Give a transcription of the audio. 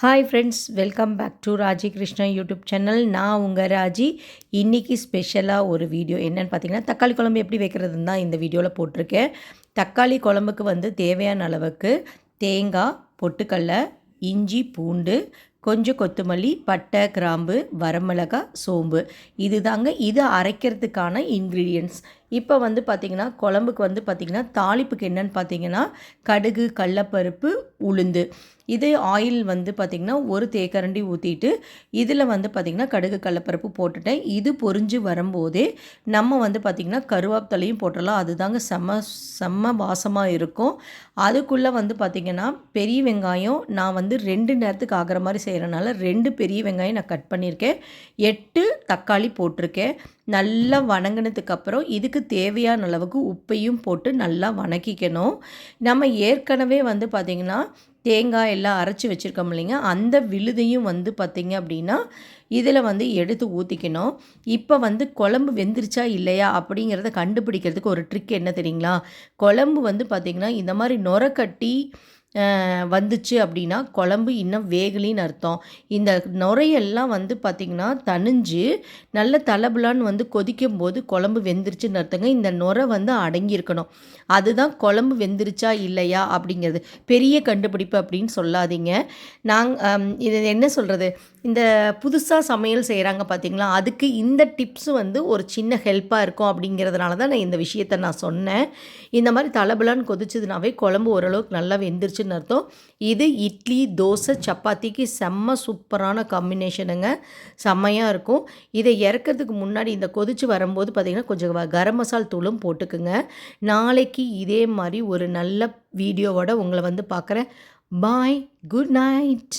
Hi friends welcome back to Raji Krishnan YouTube channel நான் உங்கள் ராஜி. இன்றைக்கி ஸ்பெஷலாக ஒரு வீடியோ என்னென்னு பார்த்தீங்கன்னா தக்காளி குழம்பு எப்படி வைக்கிறதுன்னு தான் இந்த வீடியோவில் போட்டிருக்கேன். தக்காளி குழம்புக்கு வந்து தேவையான அளவுக்கு தேங்காய் பொட்டுக்கடலை இஞ்சி பூண்டு கொஞ்சம் கொத்தமல்லி பட்டை கிராம்பு வரமிளகாய் சோம்பு. இது தாங்க இது அரைக்கிறதுக்கான இன்க்ரீடியன்ட்ஸ் இப்போ வந்து பார்த்திங்கன்னா குழம்புக்கு வந்து பார்த்திங்கன்னா தாளிப்புக்கு என்னென்னு பார்த்தீங்கன்னா கடுகு கடலப்பருப்பு உளுந்து. இது ஆயில் வந்து பார்த்திங்கன்னா ஒரு தேக்கரண்டி ஊற்றிட்டு இதில் வந்து பார்த்திங்கன்னா கடுகு கடலப்பருப்பு போட்டுட்டேன். இது பொறிஞ்சு வரும்போதே நம்ம வந்து பார்த்திங்கன்னா கருவாப்தலையும் போட்டுடலாம் அதுதாங்க செம்ம செம்ம வாசமாக இருக்கும். அதுக்குள்ளே வந்து பார்த்திங்கன்னா பெரிய வெங்காயம் நான் வந்து ரெண்டு நேரத்துக்கு ஆகிற மாதிரி செய்கிறனால ரெண்டு பெரிய வெங்காயம் நான் கட் பண்ணியிருக்கேன். எட்டு தக்காளி போட்டிருக்கேன். நல்லா வணங்கினதுக்கப்புறம் இதுக்கு தேவையான அளவுக்கு உப்பையும் போட்டு நல்லா வணக்கிக்கணும். நம்ம ஏற்கனவே வந்து பார்த்திங்கன்னா தேங்காய் எல்லாம் அரைச்சி வச்சுருக்கோம் இல்லைங்க. அந்த விழுதையும் வந்து பார்த்திங்க அப்படின்னா இதில் வந்து எடுத்து ஊற்றிக்கணும் இப்போ வந்து குழம்பு வெந்துருச்சா இல்லையா அப்படிங்கிறத கண்டுபிடிக்கிறதுக்கு ஒரு ட்ரிக் என்ன தெரியுங்களா? குழம்பு வந்து பார்த்திங்கன்னா இந்த மாதிரி நுரக்கட்டி வந்துச்சு அப்படின்னா குழம்பு இன்னும் வேகலின்னு அர்த்தம். இந்த நுரையெல்லாம் வந்து பார்த்திங்கன்னா தணிஞ்சு நல்ல தலபுலான்னு வந்து கொதிக்கும் போது குழம்பு வெந்துருச்சுன்னு அர்த்தங்க. இந்த நுரை வந்து அடங்கியிருக்கணும். அதுதான் குழம்பு வெந்துருச்சா இல்லையா அப்படிங்கிறது. பெரிய கண்டுபிடிப்பு அப்படின்னு சொல்லாதீங்க. நாங்கள் இது என்ன சொல்கிறது இந்த புதுசாக சமையல் செய்கிறாங்க பார்த்தீங்களா அதுக்கு இந்த டிப்ஸ் வந்து ஒரு சின்ன ஹெல்ப்பாக இருக்கும் அப்படிங்கிறதுனால தான் நான் இந்த விஷயத்தை நான் சொன்னேன். இந்த மாதிரி தலபுலான்னு கொதிச்சதுனாவே குழம்பு ஓரளவுக்கு நல்லா வெந்துருச்சுன்னு அர்த்தம். இது இட்லி தோசை சப்பாத்திக்கு செம்ம சூப்பரான காம்பினேஷனுங்க செம்மையாக இருக்கும். இதை இறக்கிறதுக்கு முன்னாடி இந்த கொதிச்சு வரும்போது பார்த்திங்கன்னா கொஞ்சம் கரம் மசால் தூளும் போட்டுக்குங்க. நாளைக்கு இதே மாதிரி ஒரு நல்ல வீடியோவோட உங்களை வந்து பார்க்குறேன் பாய் குட் நைட்